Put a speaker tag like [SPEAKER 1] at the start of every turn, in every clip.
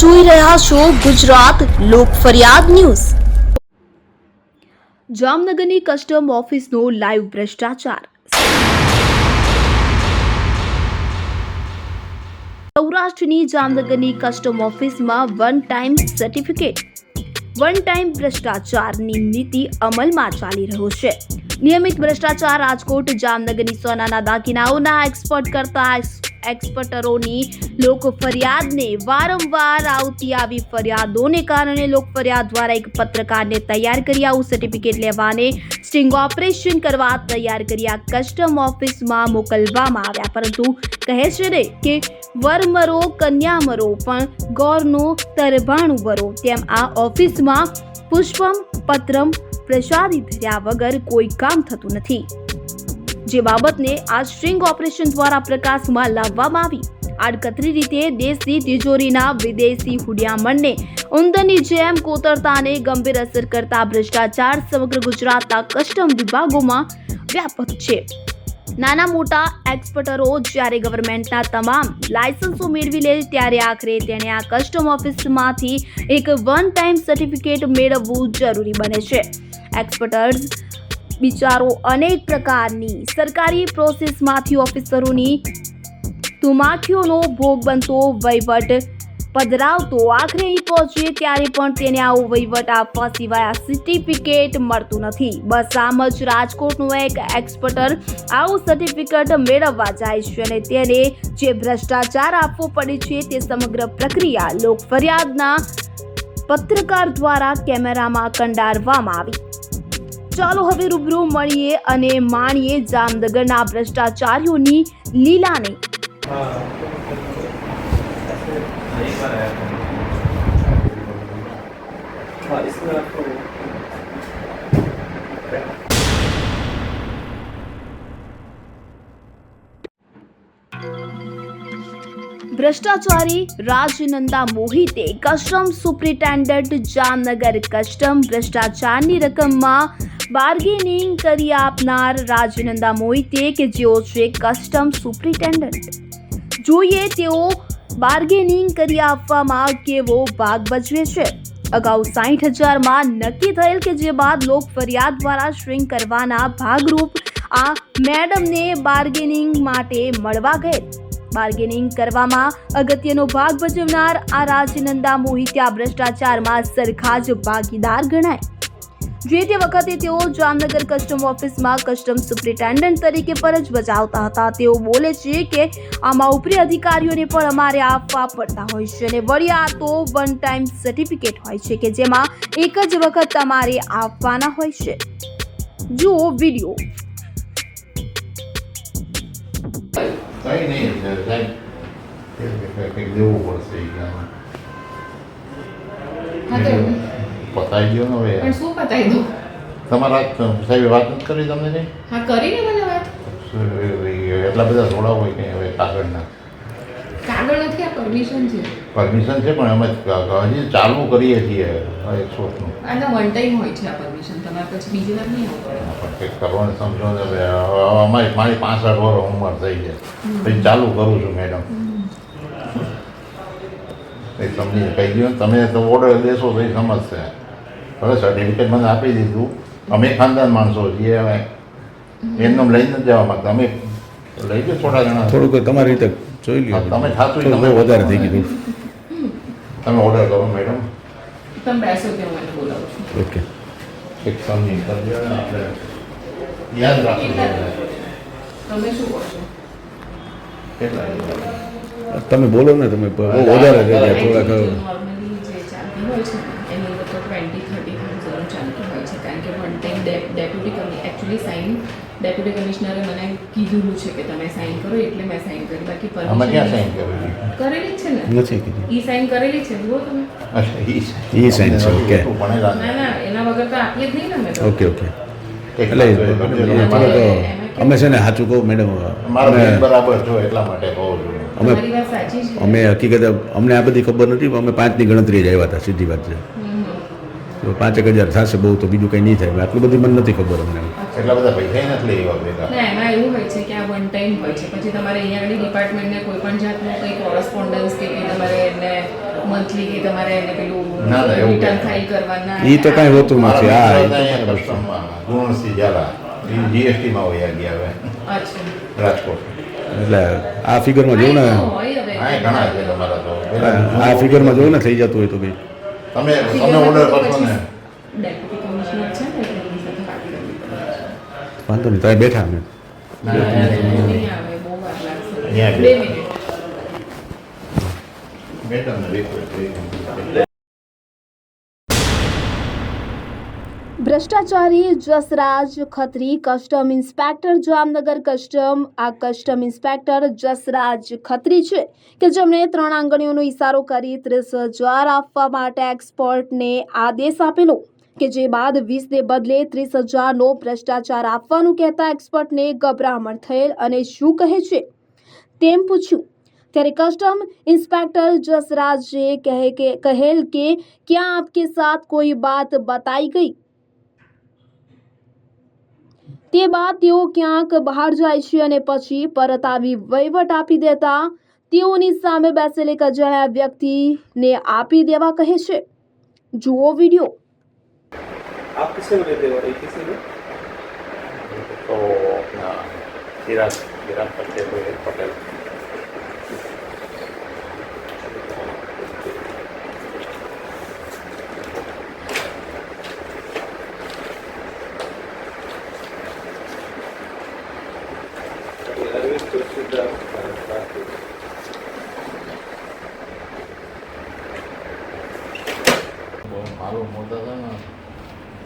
[SPEAKER 1] જોઈ રહ્યા છો ગુજરાત લોક ફરિયાદ ન્યૂઝ. જામનગરની કસ્ટમ ઓફિસનો લાઈવ ભ્રષ્ટાચાર. સૌરાષ્ટ્રની જામનગરની કસ્ટમ ઓફિસમાં one time certificate one time ભ્રષ્ટાચારની નીતિ અમલમાં ચાલી રહ્યો છે. નિયમિત ભ્રષ્ટાચાર રાજકોટ, જામનગરની સોનાના દાગીનાઓના એક્સપોર્ટ કરતા એક્સપર્ટરોની લોક ફરિયાદને વારંવાર આવતી આવી ફરિયાદોને કારણે લોક ફરિયાદ દ્વારા એક પત્રકારને તૈયાર કરી આવું સર્ટિફિકેટ લેવાને સ્ટિંગ ઓપરેશન કરવા તૈયાર કર્યા. કસ્ટમ ઓફિસમાં મોકલવામાં આવ્યા. પરંતુ કહે છે ને કે વરમરો, કન્યામરો પણ ગોરનો તરભાણું વરો તેમ આ ઓફિસમાં પુષ્પમ, પત્રમ, પ્રસાદી ધર્યા વગર કોઈ કામ થતું નથી. જે બાબતને આ સ્ટ્રિંગ ઓપરેશન દ્વારા પ્રકાશમાં લાવવામાં આવી. આડકતરી રીતે દેશની તિજોરીના વિદેશી હુડિયામણને ઉંદરની જેમ કોતરતાને ગંભીર અસર કરતા ભ્રષ્ટાચાર સમગ્ર ગુજરાતના કસ્ટમ વિભાગોમાં વ્યાપક છે. નાના મોટા એક્સપર્ટરો જ્યારે ગવર્મેન્ટના તમામ લાયસન્સો મેળવી લે ત્યારે આખરે તેણે આ કસ્ટમ ઓફિસમાંથી એક વન ટાઈમ સર્ટિફિકેટ મેળવવું જરૂરી બને છે. એક્સપર્ટર્સ બિચારો અનેક પ્રકારની સરકારી પ્રોસેસમાંથી ઓફિસરોની તુમાખીઓનો ભોગ બનતો વહીવટ પધરાવતો આખરે અહીં પહોંચીએ ત્યારે પણ તેને આવો વહીવટ આપવા સિવાય સર્ટિફિકેટ મળતું નથી. બસ આમ જ રાજકોટનો એક એક્સપર્ટર આવું સર્ટિફિકેટ મેળવવા જાય છે અને તેને જે ભ્રષ્ટાચાર આપવો પડે છે તે સમગ્ર પ્રક્રિયા લોક ફરિયાદના પત્રકાર દ્વારા કેમેરામાં કંડારવામાં આવી. ચાલો હવે રૂબરૂ મળીએ અને માણીએ જામનગરના ભ્રષ્ટાચારીઓની લીલાને. ભ્રષ્ટાચારી Rajnanda Mohite custom superintendent Jamnagar custom ભ્રષ્ટાચારની રકમમાં બાર્ગેનિંગ કરી આપનાર રાજનંદા મોહિતે કે જેઓ છે કસ્ટમ સુપ્રિન્ટેન્ડન્ટ. જોઈએ તેઓ બાર્ગેનિંગ કરી આપવામાં કેવો ભાગ ભજવે છે. અગાઉ સાઠ હજારમાં નક્કી થયેલ કે જે બાદ લોક ફરિયાદ દ્વારા શ્રિંક કરવાના ભાગરૂપ આ મેડમને બાર્ગેનિંગ માટે મળવા ગયેલ બાર્ગેનિંગ કરવામાં અગત્યનો ભાગ ભજવનાર આ રાજનંદા મોહિત્યા ભ્રષ્ટાચારમાં સરખા જ ભાગીદાર ગણાય. જે તે વખતે તેઓ જામનગર કસ્ટમ ઓફિસમાં કસ્ટમ સુપ્રિન્ટેન્ડન્ટ તરીકે ફરજ બજાવતા હતા. તેઓ બોલે છે કે આમાં ઉપરી અધિકારીઓને પણ અમારે આપવા પડતા હોય છે અને વળી આ તો વન ટાઈમ સર્ટિફિકેટ હોય છે કે જેમાં એક જ વખત તમારે આપવાના હોય છે. જુઓ વીડિયો
[SPEAKER 2] કઈ નહીં દેવું પડશે
[SPEAKER 3] હા તો
[SPEAKER 2] પતાઈ ગયો ને હવે.
[SPEAKER 3] પણ શું પતાવી દો
[SPEAKER 2] તમારા સાહેબે વાત નથી કરી તમને નહીં?
[SPEAKER 3] હા કરીને મને વાત.
[SPEAKER 2] એટલા બધા થોડા હોય કંઈ હવે કાગળના?
[SPEAKER 3] કાગળ નથી આ પરમિશન છે.
[SPEAKER 2] પરમિશન છે પણ અમે હજી ચાલુ કરીએ છીએ એક્સપોર્ટનું
[SPEAKER 3] આના વન ટાઈમ હોય છે આ પરમિશન તમારે પછી બીજી વાર નહીં આવવું
[SPEAKER 2] કંઈક કરવાનું સમજો ને અમારી મારી આઠ વર્ષ ઉંમર થઈ છે. પછી ચાલુ કરું છું મેડમ. કંઈક સમજી કહી દો ને તમે તો ઓર્ડર દેશો તો એ સમજશે. હવે સર્ટિફિકેટ મને આપી દીધું. અમે ખાનદાન માણસો છીએ હવે. એમને લઈને જ જવા માંગતા. અમે લઈ ગયો થોડા જણા.
[SPEAKER 4] થોડુંક તમારી રીતે જોઈ લ્યો.
[SPEAKER 2] તમે થાતું તમે
[SPEAKER 4] વધારે થઈ ગયું.
[SPEAKER 2] તમે ઓર્ડર કરો મેડમ
[SPEAKER 3] તમે બેસો કે મને બોલાવું છું.
[SPEAKER 4] ઓકે
[SPEAKER 2] એક સમજી કરજો આપણે. યાદ રાખજો.
[SPEAKER 3] તમે શું કહો છો?
[SPEAKER 2] કેટલા
[SPEAKER 4] તમે બોલો ને તમે. બહુ વધારે થઈ ગયા થોડાક
[SPEAKER 3] નોર્મલી જે ચાલતી હોય છે ને એની અંદર તો ટ્વેન્ટી થર્ટી થાઉઝન્ડ ચાલતી હોય છે કારણ કે one time deputy actually sign deputy કમિશનરે મને કીધું છે કે તમે સાઇન કરો એટલે મેં સાઇન કરી. બાકી
[SPEAKER 2] પરમિશન ક્યાં
[SPEAKER 3] permission
[SPEAKER 2] કરેલી?
[SPEAKER 3] કરેલી છે ને?
[SPEAKER 4] નથી કીધી.
[SPEAKER 3] ઈ સાઇન કરેલી છે? જુઓ તમે.
[SPEAKER 2] અચ્છા ઈ
[SPEAKER 4] ઈ સાઈન છે, ઓકે.
[SPEAKER 3] ના ના એના વગર તો આપીએ જ નહીં ને મેં
[SPEAKER 4] ઓકે ઓકે. એટલે અમે છે ને સાચું કહું મેડમ
[SPEAKER 2] બરાબર છો એટલા માટે કહો
[SPEAKER 4] અમે અમે હકીકત અમને આ બધી ખબર નથી પણ અમે પાંચની ગણતરી જ આવ્યા હતા સીધી વાત છે. તો પાંચેક હજાર થશે બહુ તો બીજું કંઈ નહીં થાય. આટલું બધું મને નથી ખબર અમને.
[SPEAKER 2] એટલા બધા પૈસા નથી લેવા ભેગા
[SPEAKER 3] ના એમાં એવું હોય છે કે આ વન ટાઈમ હોય છે. પછી તમારે અહીંયા આગળ ડિપાર્ટમેન્ટને કોઈ પણ જાતનું કંઈ કોરસ્પોન્ડન્સ કે તમારે એમને મંથલી કે તમારે એને પેલું
[SPEAKER 2] ના, ના, એવું
[SPEAKER 3] રિટર્ન કરવાના.
[SPEAKER 4] ઈ તો કાંઈ હોતું નથી. હા, એ
[SPEAKER 2] ગુણસિંહ ઝાલા. જીએસટીમાં ગયા હવે. રાજકોટ.
[SPEAKER 4] એટલે આ ફિગરમાં જોઉં ને.
[SPEAKER 3] એ
[SPEAKER 4] આ ફિગરમાં જોઉં ને થઈ જતું હોય તો ભાઈ
[SPEAKER 2] તમે તમે ઓર્ડર કરશો ને.
[SPEAKER 3] ડેપ્યુટી કમિશનર છે ને એટલે એમની સાથે વાત કરવી પડે છે.
[SPEAKER 4] વાંધો નહીં તમે બેઠા અમે
[SPEAKER 2] ના, ના, ના, ના.
[SPEAKER 3] નહીં આવે બહુ વાર લાગશે
[SPEAKER 2] અહીંયા
[SPEAKER 3] બે
[SPEAKER 2] બે.
[SPEAKER 3] મિનિટ
[SPEAKER 2] મેં તમને રિક્વેસ્ટ કરી
[SPEAKER 1] ભ્રષ્ટાચારી, Jasraj, Khatri, custom inspector, Jamnagar custom. આ કસ્ટમ ઇન્સ્પેક્ટર જસરાજ ખત્રી છે કે જેમણે ત્રણ આંગળીઓનો ઇશારો કરી ત્રીસ હજાર આપવા માટે એક્સપર્ટને આદેશ આપેલો કે જે બાદ વીસને બદલે ત્રીસ હજારનો ભ્રષ્ટાચાર આપવાનું કહેતા એક્સપર્ટને ગભરામણ થયેલ અને શું કહે છે? તેમ પૂછ્યું. ત્યારે કસ્ટમ ઇન્સ્પેક્ટર જસરાજે કહે કે, કહેલ કે, ક્યાં આપકે સાથ કોઈ બાત બતાઈ ગઈ? તે બાદ તેઓ ક્યાંક બહાર જાય છે અને પછી પરત આવી વહીવટ આપી દેતા તેઓની સામે બેસેલ એક અજાણ્યા વ્યક્તિને આપી દેવા કહે છે જુઓ વિડીયો
[SPEAKER 5] आप किससे बोले थे और किसी में
[SPEAKER 2] તો આપણા ચિરાગ ચિરાગ પટેલ પટેલ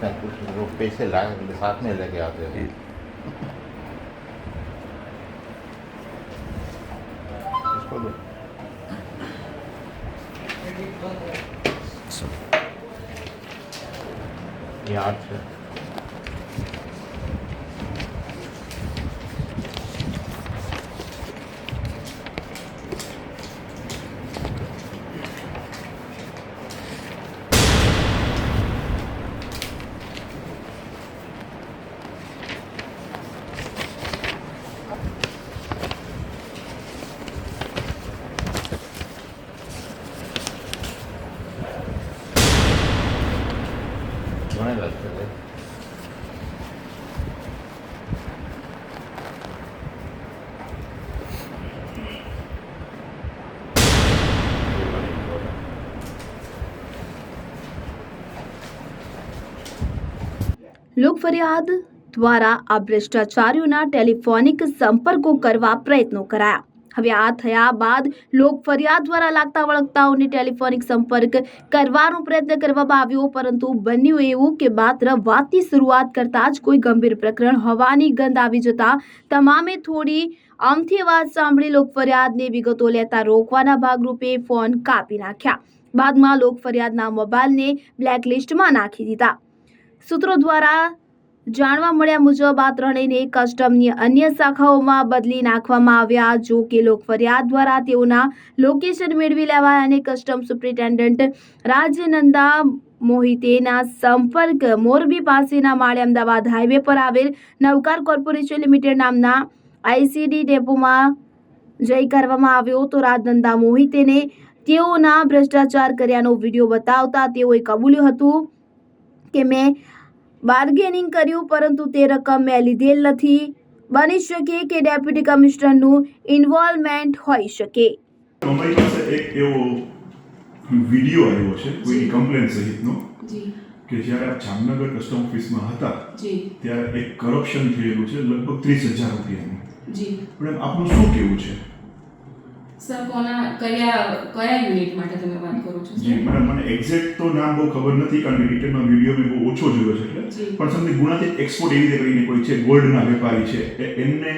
[SPEAKER 2] क्या कुछ वो पैसे ला साथ में लेके आते थे
[SPEAKER 1] લોક ફરિયાદ દ્વારા આ ભ્રષ્ટાચારીઓના ટેલિફોનિક સંપર્કો કરવા પ્રયત્નો કરાયા. હવે આ થયા બાદ લોક ફરિયાદ દ્વારા લાગતા વળગતાઓને ટેલિફોનિક સંપર્ક કરવાનો પ્રયત્ન કરવામાં આવ્યો, પરંતુ બન્યું એવું કે માત્ર વાતની શરૂઆત કરતા જ કોઈ ગંભીર પ્રકરણ હોવાની ગંધ આવી જતા તમામે થોડી આમથી વાત સાંભળી લોક ફરિયાદની વિગતો લેતા રોકવાના ભાગરૂપે ફોન કાપી નાખ્યા. બાદમાં લોક ફરિયાદના મોબાઈલને બ્લેકલિસ્ટમાં નાખી દીધા. સૂત્રો દ્વારા જાણવા મળ્યા મુજબ આ ત્રણેયને કસ્ટમની અન્ય શાખાઓમાં બદલી નાખવામાં આવ્યા. જો કે લોક ફરિયાદ દ્વારા તેઓના લોકેશન મેળવી લેવાય અને કસ્ટમ સુપ્રિન્ટેન્ડન્ટ રાજનંદા મોહિતેના સંપર્ક મોરબી પાસેના માળે અમદાવાદ હાઈવે પર આવેલ નવકાર કોર્પોરેશન લિમિટેડ નામના આઈસીડી ડેપોમાં જઈ કરવામાં આવ્યો તો રાજનંદા મોહિતેને તેઓના ભ્રષ્ટાચાર કર્યાનો વીડિયો બતાવતા તેઓએ કબૂલ્યું હતું કે મેં બાર્ગેનિંગ કર્યું પરંતુ તે રકમ મેં લીધેલ નથી. બની શકે કે ડેપ્યુટી કમિશનરનું ઇન્વોલ્વમેન્ટ હોઈ શકે.
[SPEAKER 6] અમારી પાસે એક એવો વીડિયો આવ્યો છે કોઈની કમ્પ્લેન સહિતનો કે જ્યારે આપ જામનગર કસ્ટમ ઓફિસમાં હતા ત્યારે એક કરપ્શન થયેલું છે લગભગ ત્રીસ હજાર રૂપિયાનું. પણ આપનું શું કેવું છે?
[SPEAKER 3] સર કોના કયા કયા યુનિટ માટે તમે વાત કરો છો
[SPEAKER 6] જી મને મને એક્ઝેક્ટ તો નામ બહુ ખબર નથી કારણ કે ડિટેલમાં વીડિયો મેં બહુ ઓછો જોયો છે એટલે. પણ સમજી ગુણાતીત એક્સપોર્ટ એવી રીતે કરીને કોઈ છે ગોલ્ડના વેપારી છે એમને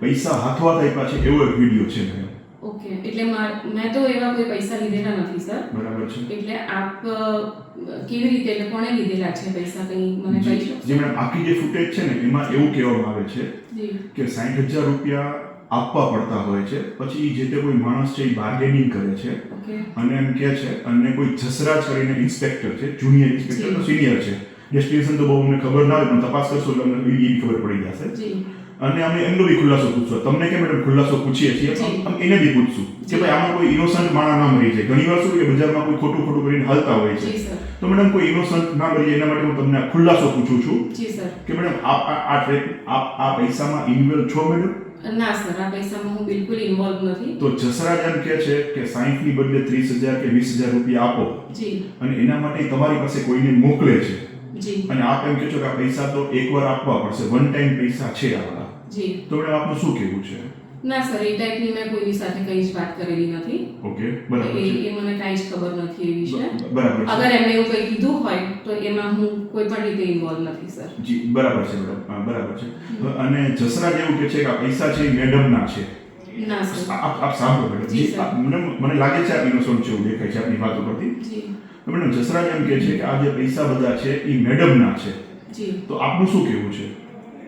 [SPEAKER 6] પૈસા હાથવા આપ્યા છે એવો એક વીડિયો છે મેં.
[SPEAKER 3] ઓકે એટલે મેં તો એવા કોઈ પૈસા લીધેલા નથી સર
[SPEAKER 6] બરાબર છે.
[SPEAKER 3] એટલે આપ કેવી રીતે એટલે કોણે લીધેલા છે પૈસા કંઈ? મને કહી શકો?
[SPEAKER 6] જી મેડમ આખી જે ફૂટેજ છે ને એમાં એવું કહેવામાં આવે છે કે સાઠ હજાર રૂપિયા આપવા પડતા હોય છે. પછી જે તે કોઈ માણસ છે એ બાર્ગેનિંગ કરે છે. અને એમ કહે છે અને કોઈ જસરાજ કરીને ઇન્સ્પેક્ટર છે જુનિયર ઇન્સ્પેક્ટર તો સિનિયર છે. ડેસ્ટિનેશન તો બહુ અમને ખબર ના હોય પણ તપાસ કરશો એટલે અમને એ ખબર પડી જશે. અને અમે એમનો બી ખુલાસો પૂછશો તમને કે મેડમ ખુલાસો પૂછીએ છીએ? અમે એને બી પૂછશું. કે ભાઈ આમાં કોઈ ઇનોસન્ટ માણસ ના મરી જાય. ઘણી વાર શું કે બજારમાં કોઈ ખોટું ખોટું કરીને હાલતા હોય છે. તો મેડમ કોઈ ઇનોસન્ટ ના મરી એના માટે હું તમને ખુલાસો પૂછું છું. કે મેડમ આપ આ આ ટ્રેક આપ આ પૈસામાં ઇન્વોલ્વ છો મેડમ
[SPEAKER 3] ના સર આ પૈસામાં હું બિલકુલ ઇન્વોલ્વ નથી.
[SPEAKER 6] તો જસરાજ એમ કહે છે કે સાહીઠની બદલે ત્રીસ હજાર કે વીસ હજાર રૂપિયા આપો.
[SPEAKER 3] જી.
[SPEAKER 6] અને એના માટે તમારી પાસે કોઈને મોકલે છે.
[SPEAKER 3] જી.
[SPEAKER 6] અને આપ એમ કહો છો કે આ પૈસા તો એકવાર આપવા પડશે. વન ટાઈમ પૈસા છે આપણા.
[SPEAKER 3] જી.
[SPEAKER 6] તો મેડમ આપનું શું કહેવું છે?
[SPEAKER 3] ના સર એ ટાઈપની મેં કોઈની સાથે કંઈ જ વાત કરેલી નથી.
[SPEAKER 6] ઓકે બરાબર
[SPEAKER 3] એ મને કાંઈ જ ખબર નથી એ વિશે
[SPEAKER 6] બરાબર
[SPEAKER 3] અગર એમણે એવું કંઈ કીધું હોય તો એમાં હું કોઈ પણ રીતે ઇન્વોલ્વ નથી સર
[SPEAKER 6] જી બરાબર છે મેડમ. બરાબર છે. અને જસરાજ એવું કહે છે કે આ પૈસા છે મેડમના છે.
[SPEAKER 3] ના સર
[SPEAKER 6] આપ આપ સાંભળો મેડમ. મેડમ મને લાગે છે આપ ઇનોસન્ટ છે દેખાય છે આપની વાતો પરથી.
[SPEAKER 3] જી.
[SPEAKER 6] મેડમ જસરાજ એમ કે છે કે આ જે પૈસા બધા છે એ મેડમના છે.
[SPEAKER 3] જી.
[SPEAKER 6] તો આપનું શું કહેવું છે?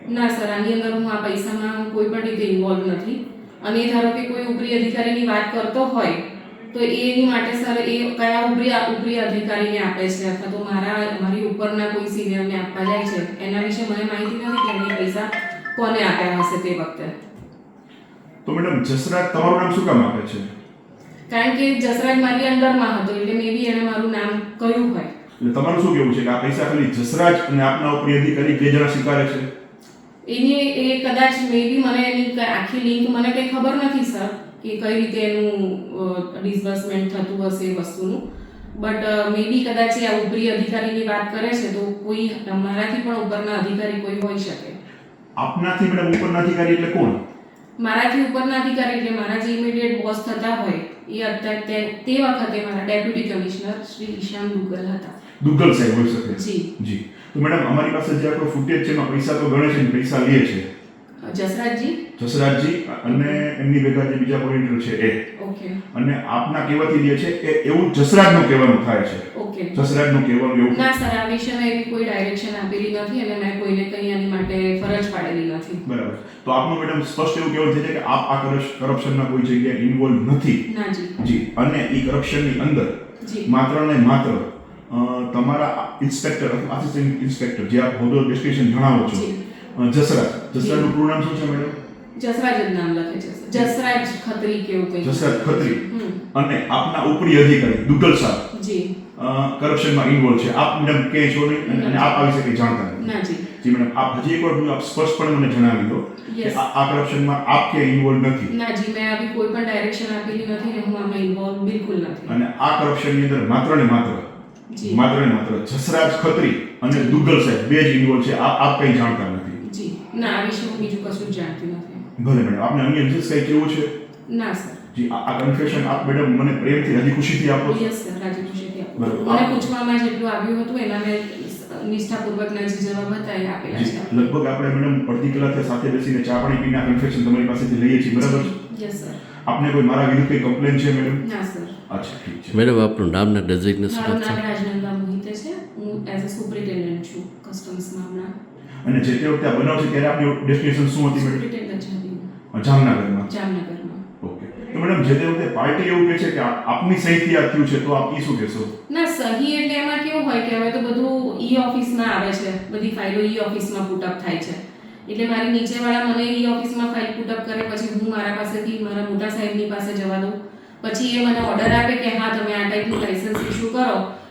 [SPEAKER 3] ના સર આની અંદર હું આ પૈસામાં કોઈ પણ રીતે ઇન્વોલ્વ નથી. અને ધારો કે કોઈ ઉપરી અધિકારીની વાત કરતો હોય તો એની માટે સર એ કયા ઉપરી ઉપરી અધિકારીને આપે છે? અથવા તો મારા મારી ઉપરના કોઈ સિનિયરને આપવા જાય છે? એના વિશે મને માહિતી નથી કે એમને પૈસા કોને આપ્યા હશે તે વખતે.
[SPEAKER 6] તો મેડમ જસરાજ તમારું નામ શું કામ આપે છે?
[SPEAKER 3] કારણ કે જસરાજ મારી અંડરમાં હતો એટલે મે બી એણે મારું નામ કહ્યું હોય.
[SPEAKER 6] એટલે તમારું શું કહેવું છે કે આ પૈસા ખાલી જસરાજ અને આપના ઉપરી અધિકારી બે જણા સ્વીકારે છે?
[SPEAKER 3] એની એ કદાચ મે બી મને એની આખી લિંક મને કંઈ ખબર નથી સર કે કઈ રીતે એનું ડિસબર્સમેન્ટ થતું હશે એ વસ્તુનું. બટ મે બી કદાચ એ ઉપરી અધિકારીની વાત કરે છે તો કોઈ મારાથી પણ ઉપરના અધિકારી કોઈ હોઈ શકે.
[SPEAKER 6] આપનાથી મેડમ ઉપરના અધિકારી એટલે કોણ?
[SPEAKER 3] મારાથી ઉપરના અધિકારી એટલે મારા જે ઇમિડિયેટ બોસ થતા હોય એ અત્યારે તે તે વખતે મારા ડેપ્યુટી કમિશનર શ્રી ઈશાન દુગ્ગલ હતા.
[SPEAKER 6] દુગ્ગલ સાહેબ હોઈ શકે.
[SPEAKER 3] જી.
[SPEAKER 6] જી. તો મેડમ અમારી પાસે જે આપણો ફૂટેજ છે એમાં પૈસા તો ગણે છે ને પૈસા લે છે.
[SPEAKER 3] જસરાજજી?
[SPEAKER 6] જસરાજજી અને એમની ભેગા જે બીજા પોઈન્ટર છે એ.
[SPEAKER 3] ઓકે.
[SPEAKER 6] અને આપના કહેવાથી લે છે એ એવું જસરાજનું કહેવાનું થાય છે.
[SPEAKER 3] ઓકે.
[SPEAKER 6] જસરાજનું કહેવાનું એવું
[SPEAKER 3] ના સર આ વિષયમાં એવી કોઈ ડાયરેક્શન આપેલી નથી અને મેં કોઈને કંઈ આની માટે ફરજ પાડેલી નથી.
[SPEAKER 6] બરાબર. તો આપનું મેડમ સ્પષ્ટ એવું કહેવું છે કે આપ આ કરપ્શનમાં કોઈ જગ્યાએ ઇન્વોલ્વ નથી.
[SPEAKER 3] ના જી.
[SPEAKER 6] જી. અને એ કરપ્શનની અંદર
[SPEAKER 3] જી.
[SPEAKER 6] માત્ર ને માત્ર તમારા ઇન્સ્પેક્ટર અથવા આસિસ્ટન્ટ ઇન્સ્પેક્ટર જે આપ હોદ્દો ડેસ્ટિનેશન જણાવો છો. જસરાજ. જસરાજનું પૂરું નામ શું છે મેડમ?
[SPEAKER 3] જસરાજ નામ લખે છે. સર. જસરાજ ખત્રી કે એવું કંઈ
[SPEAKER 6] જસરાજ ખત્રી. અને આપના ઉપરી અધિકારી દુગ્ગલ સાહેબ
[SPEAKER 3] જી.
[SPEAKER 6] કરપ્શનમાં ઇન્વોલ્વ છે. આપ મેડમ કે છો નહીં અને- આપ આ વિશે કંઈ જાણતા નથી
[SPEAKER 3] જી.
[SPEAKER 6] જી મેડમ આપ હજી એકવાર હું આપ સ્પષ્ટપણે મને જણાવી દો કે આ કરપ્શનમાં આપ ઇન્વોલ્વ નથી.
[SPEAKER 3] ના જી મેં આવી કોઈ પણ ડાયરેક્શન આપેલી નથી ને હું આમાં ઇન્વોલ્વ બિલકુલ નથી.
[SPEAKER 6] અને આ કરપ્શનની અંદર માત્ર ને માત્ર માત્ર ને માત્ર જસરાજ ખત્રી અને દુગ્ગલ સાહેબ. બે જ ઇન્વોલ્વ છે. આપ આપ કંઈ જાણતા નથી.
[SPEAKER 3] જી. ના આ વિશે હું બીજું કશું જાણતી નથી.
[SPEAKER 6] ભલે મેડમ આપને અન્ય વિશેષ કંઈ કેવું છે?
[SPEAKER 3] ના સર.
[SPEAKER 6] જી આ કન્ફેશન આપ મેડમ મને પ્રેમથી હજી ખુશીથી આપો
[SPEAKER 3] યસ સર રાજી ખુશીથી આપું
[SPEAKER 6] બરાબર.
[SPEAKER 3] મને પૂછવામાં જેટલું આવ્યું હતું એના મેં નિષ્ઠાપૂર્વકના જે જવાબ હતા એ આપેલા છે.
[SPEAKER 6] લગભગ આપણે મેડમ અડધી કલાક સાથે બેસીને ચા પાણી પીને કન્ફેક્શન તમારી પાસેથી લઈએ છીએ બરાબર છે?
[SPEAKER 3] યસ સર
[SPEAKER 6] આપને કોઈ મારા વિરુદ્ધ કંઈ કમ્પ્લેન છે મેડમ
[SPEAKER 3] ના સર
[SPEAKER 6] અચ્છા ઠીક છે.
[SPEAKER 7] મેડમ આપનું નામ ને ડેઝિગ્નેશન
[SPEAKER 3] મારું નામ રાજનંદા મોહિતે છે. હું એઝ અ સુપરિન્ટેન્ડન્ટ છું કસ્ટમ્સમાં હમણાં.
[SPEAKER 6] અને જે તે વખતે આ બનાવ છે ત્યારે આપની ડેસ્ટિનેશન શું હતી મેડમ જામનગરમાં.
[SPEAKER 3] જામનગરમાં.
[SPEAKER 6] મેડમ, જે તે વખતે પાર્ટી એવું કહે છે કે આપની સહીથી આ થયું છે, તો આપ ઈ શું કહેશો?
[SPEAKER 3] ના, સહી એટલે એમાં કેવું હોય કે હવે તો બધું ઈ ઓફિસમાં આવે છે, બધી ફાઇલો ઈ ઓફિસમાં પુટઅપ થાય છે. એટલે મારી નીચેવાળા મને ઈ ઓફિસમાં ફાઇલ પુટઅપ કરે, પછી હું મારા પાસેથી મારા મોટા સાહેબની પાસે જવા દઉં. પછી એ મને ઓર્ડર આપે કે હા, તમે આ ટાઈપનું લાઇસન્સ ઇસ્યુ કરો.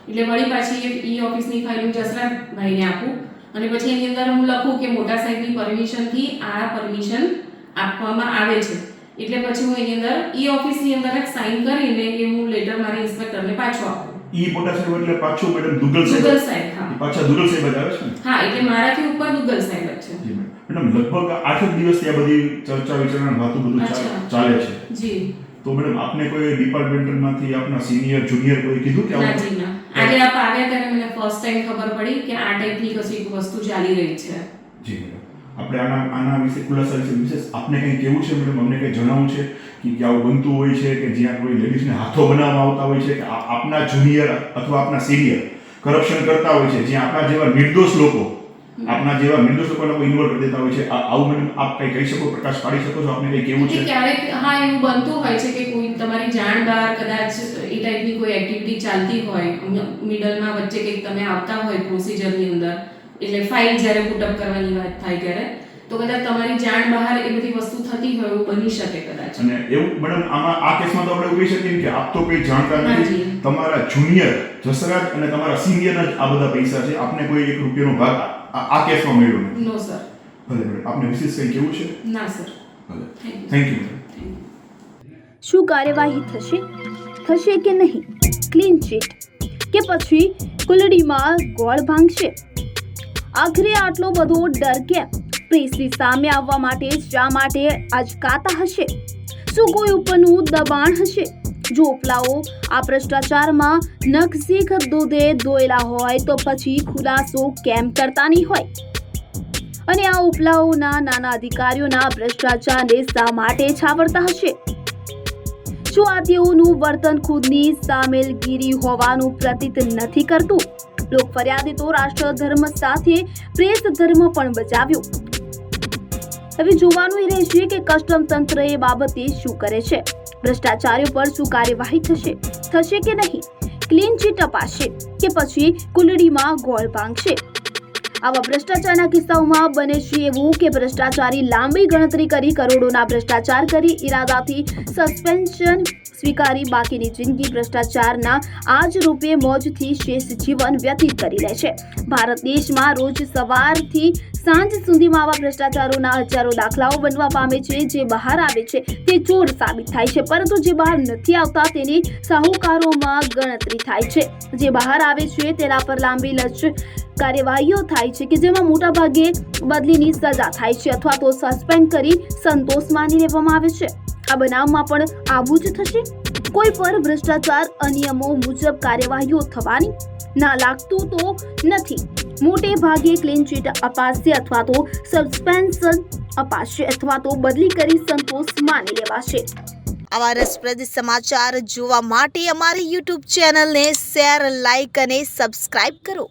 [SPEAKER 3] એટલે વળી પાછી એ ઈ ઓફિસની ફાઇલ હું જસરાજ ભાઈને આપું. અને પછી એની અંદર હું લખું કે મોટા સાહેબની પરમિશનથી આ પરમિશન આપવામાં આવે છે. એટલે પછી હું એની અંદર ઈ ઓફિસની અંદર એક સાઈન કરીને એ હું લેટર મારા ઇન્સ્પેક્ટરને પાછો આપું.
[SPEAKER 6] ઈ મોટા સાહેબ એટલે પાછો મેડમ દુગલ સાહેબ
[SPEAKER 3] દુગલ સાહેબ હા.
[SPEAKER 6] પાછા દુગલ સાહેબ જ આવે છે
[SPEAKER 3] હા એટલે મારાથી ઉપર દુગલ સાહેબ જ છે.
[SPEAKER 6] મેડમ લગભગ આઠ એક દિવસથી આ બધી ચર્ચા વિચારણા વાતો બધું ચાલે છે.
[SPEAKER 3] જી.
[SPEAKER 6] તો મેડમ આપને કોઈ ડિપાર્ટમેન્ટમાંથી આપના સિનિયર જુનિયર કોઈ કીધું કે
[SPEAKER 3] ના જી ના. આજે આપ આવ્યા ત્યારે મને ફર્સ્ટ ટાઈમ ખબર પડી કે આ ટાઈપની કશી વસ્તુ ચાલી રહી છે.
[SPEAKER 6] જી મેડમ આપણે આના આના વિશે ખુલાસા વિશે વિશેષ આપને કંઈ કેવું છે? મેડમ અમને કંઈ જણાવવું છે? કે આવું બનતું હોય છે કે જ્યાં કોઈ લેડીઝને હાથો બનાવવામાં આવતા હોય છે કે આપના જુનિયર અથવા આપના સિનિયર કરપ્શન કરતા હોય છે જ્યાં આપણા જેવા નિર્દોષ લોકો આપના જેવા નિર્દોષ લોકોને કોઈ ઇન્વોલ્વ કરી દેતા હોય છે આ- આવું મેડમ આપ કંઈ કહી શકો? પ્રકાશ પાડી શકો છો? આપને કંઈ કેવું છે?
[SPEAKER 3] ક્યારેક હા એવું બનતું હોય છે કે કોઈ તમારી જાણ બહાર કદાચ એ ટાઈપની કોઈ એક્ટિવિટી ચાલતી હોય મિડલમાં વચ્ચે કંઈક તમે આવતા હોય પ્રોસિજરની અંદર એટલે ફાઇલ જ્યારે પુટઅપ કરવાની વાત થાય ત્યારે તો કદાચ તમારી જાણ બહાર એ બધી વસ્તુ થતી હોય એવું બની શકે કદાચ.
[SPEAKER 6] અને એવું મેડમ આમાં આ કેસમાં તો આપણે એવું કહી શકીએ કે આપ તો કોઈ જાણતા નથી. તમારા જુનિયર જસરાજ અને તમારા સિનિયરના જ આ બધા પૈસા છે. આપને કોઈ એક રૂપિયાનો ભાગ આ આ કેસમાં મળ્યો નથી.
[SPEAKER 3] નો સર
[SPEAKER 6] ભલે ભલે આપને વિશેષ કંઈ કેવું છે?
[SPEAKER 3] ના સર
[SPEAKER 6] ભલે.
[SPEAKER 3] Thank you
[SPEAKER 6] thank you madam
[SPEAKER 3] thank you
[SPEAKER 1] શું કાર્યવાહી થશે? થશે કે નહીં? ક્લીન ચીટ કે પછી કુલડીમાં ગોળ ભાંગશે? આખરે આટલો બધો ડર કેમ? પ્રેસની સામે આવવા માટે શા માટે અચકાતા હશે? શું કોઈ ઉપરનું દબાણ હશે? જો ઉપલાઓ આ ભ્રષ્ટાચારમાં નખસીખ દૂધે દોયેલા હોય તો પછી ખુલાસો કેમ કરતા નહીં હોય? અને આ ઉપલાઓના નાના અધિકારીઓના ભ્રષ્ટાચારને શા માટે છાવરતા હશે? શું આ તેઓનું વર્તન ખુદની સામેલગીરી હોવાનું પ્રતીત નથી કરતું? લોક ફરિયાદે તો રાષ્ટ્ર ધર્મ સાથે પ્રેસ ધર્મ પણ બચાવ્યો હવે જોવાનું એ રહેશે કે કસ્ટમ તંત્ર એ બાબતે શું કરે છે? ભ્રષ્ટાચારીઓ પર શું કાર્યવાહી થશે? થશે કે નહીં? ક્લીન ચીટ અપાશે કે પછી કુલડીમાં ગોળ ભાંગશે? આવા ભ્રષ્ટાચારના કિસ્સાઓમાં બને છે એવું કે ભ્રષ્ટાચારી લાંબી ગણતરી કરી, કરોડોના ભ્રષ્ટાચાર કરી ઈરાદાથી સસ્પેન્શન સ્વીકારી બાકીની જિંદગી ભ્રષ્ટાચારના આજ રૂપે મોજથી શેષ જીવન વ્યતીત કરી લે છે. ભારત દેશમાં રોજ સવારથી સાંજ સુધીમાં આવા ભ્રષ્ટાચારોના હજારો દાખલાઓ બનવા પામે છે, જે બહાર આવે છે, તે ચોર સાબિત થાય છે, પરંતુ જે બહાર નથી આવતા તેની સાહુકારોમાં ગણતરી થાય છે. જે બહાર આવે છે તેના પર લાંબી લચ કાર્યવાહીઓ થાય છે કે જેમાં મોટા ભાગે બદલીની સજા થાય છે અથવા તો સસ્પેન્ડ કરી સંતોષ માની લેવામાં આવે છે. આ બનાવમાં પણ આવું જ થશે. કોઈ પર ભ્રષ્ટાચાર અનિયમો મુજબ કાર્યવાહીઓ થવાની ના લાગતું તો નથી. મોટે ભાગે ક્લીન ચીટ અપાશે અથવા તો સસ્પેન્શન અપાશે અથવા તો બદલી કરી સંતોષ માની લેવાશે.
[SPEAKER 7] આવા રસપ્રદ સમાચાર જોવા માટે અમારી યુટ્યુબ ચેનલને શેર લાઇક અને સબસ્ક્રાઇબ કરો.